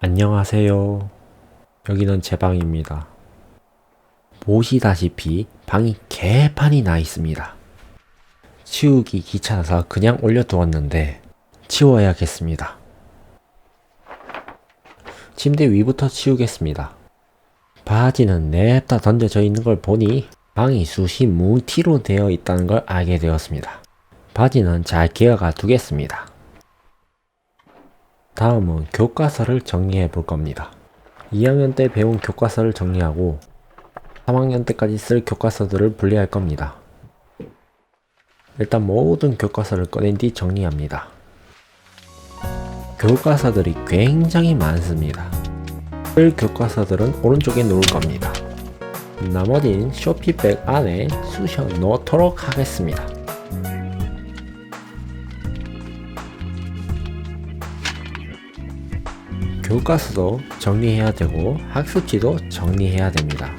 안녕하세요. 여기는 제 방입니다. 보시다시피 방이 개판이 나 있습니다. 치우기 귀찮아서 그냥 올려두었는데 치워야겠습니다. 침대 위부터 치우겠습니다. 바지는 냅다 던져져 있는 걸 보니 방이 숱이 뭉티로 되어 있다는 걸 알게 되었습니다. 바지는 잘 개어가 두겠습니다. 다음은 교과서를 정리해 볼 겁니다. 2학년 때 배운 교과서를 정리하고 3학년 때까지 쓸 교과서들을 분리할 겁니다. 일단 모든 교과서를 꺼낸 뒤 정리합니다. 교과서들이 굉장히 많습니다. 쓸 교과서들은 오른쪽에 놓을 겁니다. 나머지는 쇼피백 안에 쑤셔 넣도록 하겠습니다. 교과서도 정리해야 되고 학습지도 정리해야 됩니다.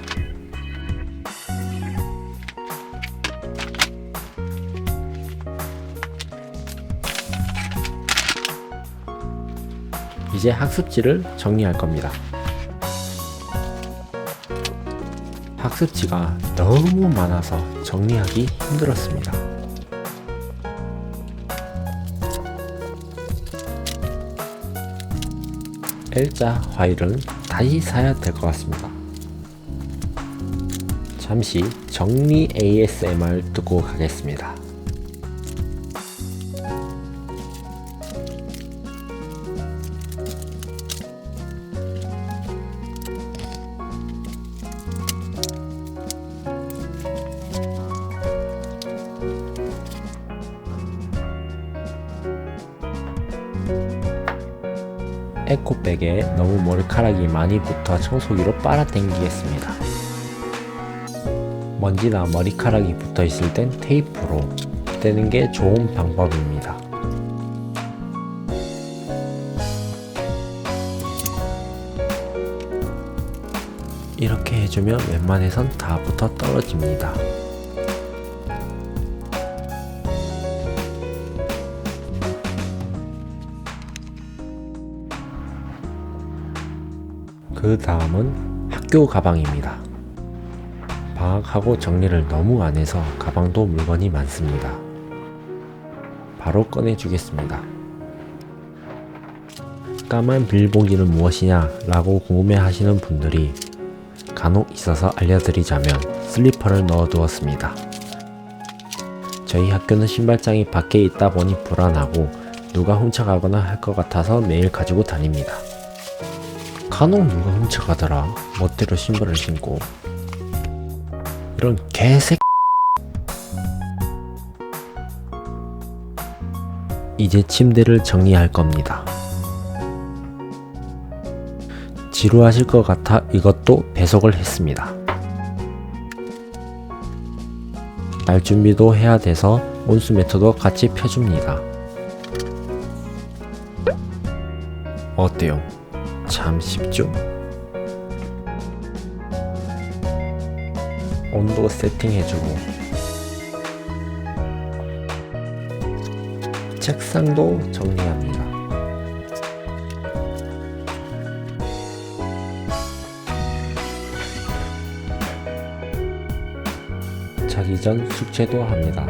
이제 학습지를 정리할 겁니다. 학습지가 너무 많아서 정리하기 힘들었습니다. L자 파일은 다시 사야 될 것 같습니다. 잠시 정리 ASMR 듣고 가겠습니다. 에코백에 너무 머리카락이 많이 붙어 청소기로 빨아당기겠습니다. 먼지나 머리카락이 붙어 있을 땐 테이프로 떼는 게 좋은 방법입니다. 이렇게 해주면 웬만해선 다 붙어 떨어집니다. 그 다음은 학교 가방입니다. 방학하고 정리를 너무 안 해서 가방도 물건이 많습니다. 바로 꺼내주겠습니다. 까만 비닐봉지는 무엇이냐 라고 궁금해 하시는 분들이 간혹 있어서 알려드리자면 슬리퍼를 넣어 두었습니다. 저희 학교는 신발장이 밖에 있다 보니 불안하고 누가 훔쳐가거나 할 것 같아서 매일 가지고 다닙니다. 간혹 누가 훔쳐가더라. 멋대로 신발을 신고. 이런 개새 이제 침대를 정리할 겁니다. 지루하실 것 같아 이것도 배속을 했습니다. 날 준비도 해야 돼서 온수 매트도 같이 펴줍니다. 어때요? 참 쉽죠? 온도 세팅해주고 책상도 정리합니다. 자기 전 숙제도 합니다.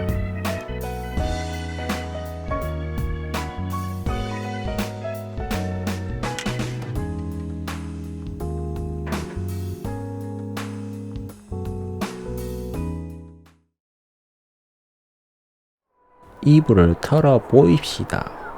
이불을 털어 보입시다.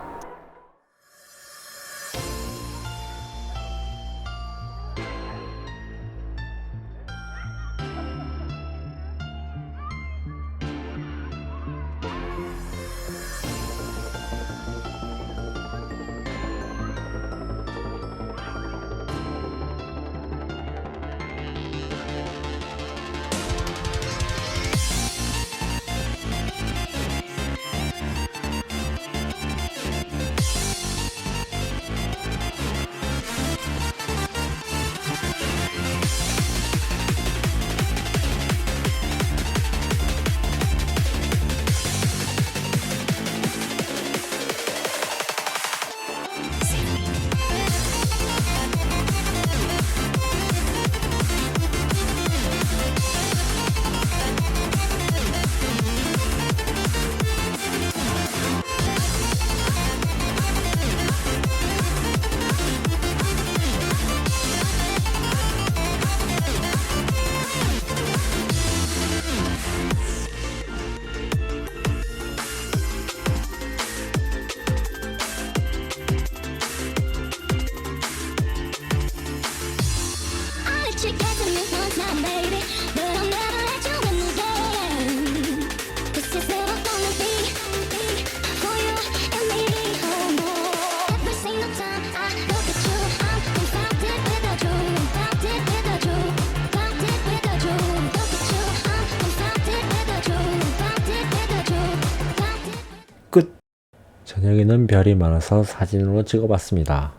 저녁에는 별이 많아서 사진으로 찍어봤습니다.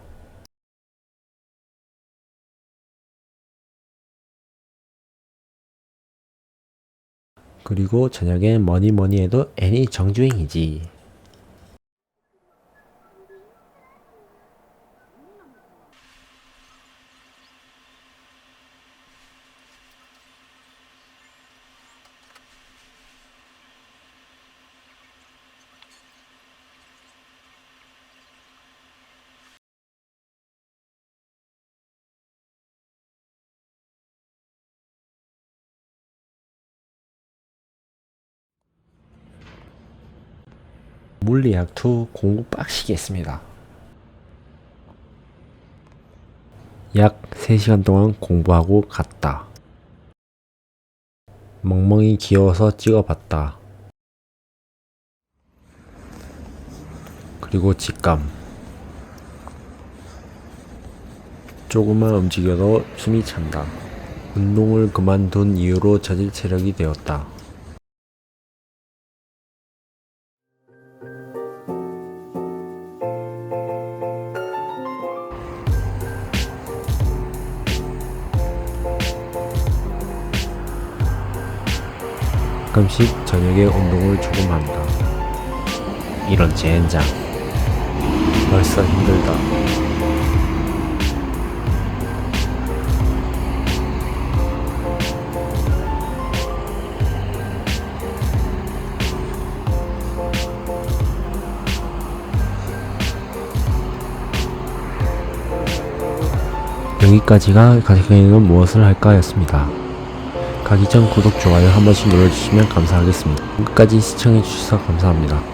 그리고 저녁엔 뭐니 뭐니 해도 애니 정주행이지. 물리학 2 공부 빡시게 했습니다. 약 3시간 동안 공부하고 갔다. 멍멍이 귀여워서 찍어봤다. 그리고 직감. 조금만 움직여도 숨이 찬다. 운동을 그만둔 이후로 저질 체력이 되었다. 가끔씩 저녁에 운동을 조금 한다. 이런 젠장. 벌써 힘들다. 여기까지가 가족여행은 무엇을 할까였습니다. 가기 전 구독, 좋아요 한 번씩 눌러주시면 감사하겠습니다. 끝까지 시청해주셔서 감사합니다.